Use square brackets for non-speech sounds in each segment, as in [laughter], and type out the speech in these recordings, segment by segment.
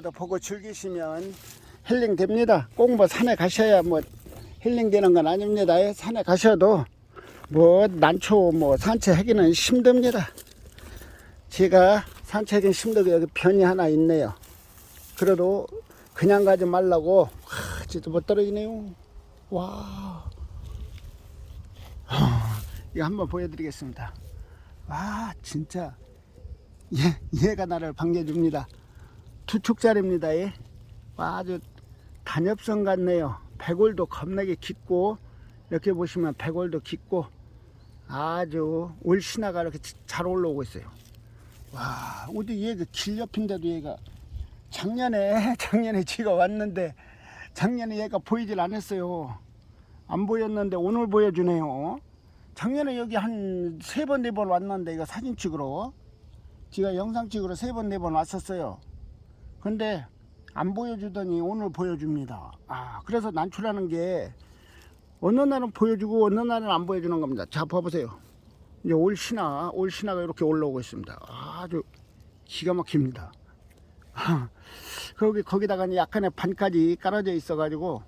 도 보고 즐기시면 힐링 됩니다. 꼭 뭐 산에 가셔야 뭐 힐링 되는 건 아닙니다. 예, 산에 가셔도 뭐 난초 뭐 산책하기는 힘듭니다. 제가 산책은 힘들고 여기 변이 하나 있네요. 그래도 그냥 가지 말라고 하, 진짜 못 떨어지네요. 와, 하, 이거 한번 보여드리겠습니다. 와, 진짜 얘 얘가 나를 반겨줍니다. 두 축짜리입니다. 예. 와, 아주 단엽성 같네요. 백골도 겁나게 깊고 이렇게 보시면 백골도 깊고 아주 올 신화가 이렇게 잘 올라오고 있어요. 와, 어디 얘가 길 옆인데도 얘가 작년에 [laughs] 작년에 지가 왔는데 작년에 얘가 보이질 않았어요. 안 보였는데 오늘 보여주네요. 작년에 여기 한 세 번 네 번 왔는데 이거 사진 찍으러 제가 영상 찍으러 세 번 네 번 왔었어요. 근데 안 보여주더니 오늘 보여줍니다. 아, 그래서 난초라는 게 어느 날은 보여주고 어느 날은 안 보여주는 겁니다. 자, 봐보세요. 이제 올 신화, 올 신화가 이렇게 올라오고 있습니다. 아주 기가 막힙니다. [laughs] 거기, 거기다가 약간의 반까지 깔아져 있어가지고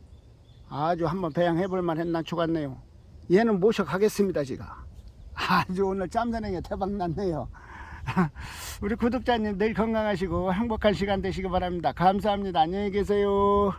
아주 한번 배양해 볼 만 한 난초 같네요. 얘는 모셔가겠습니다, 제가. [laughs] 아주 오늘 짬자냉이 대박 났네요. [laughs] 우리 구독자님 늘 건강하시고 행복한 시간 되시기 바랍니다. 감사합니다. 안녕히 계세요.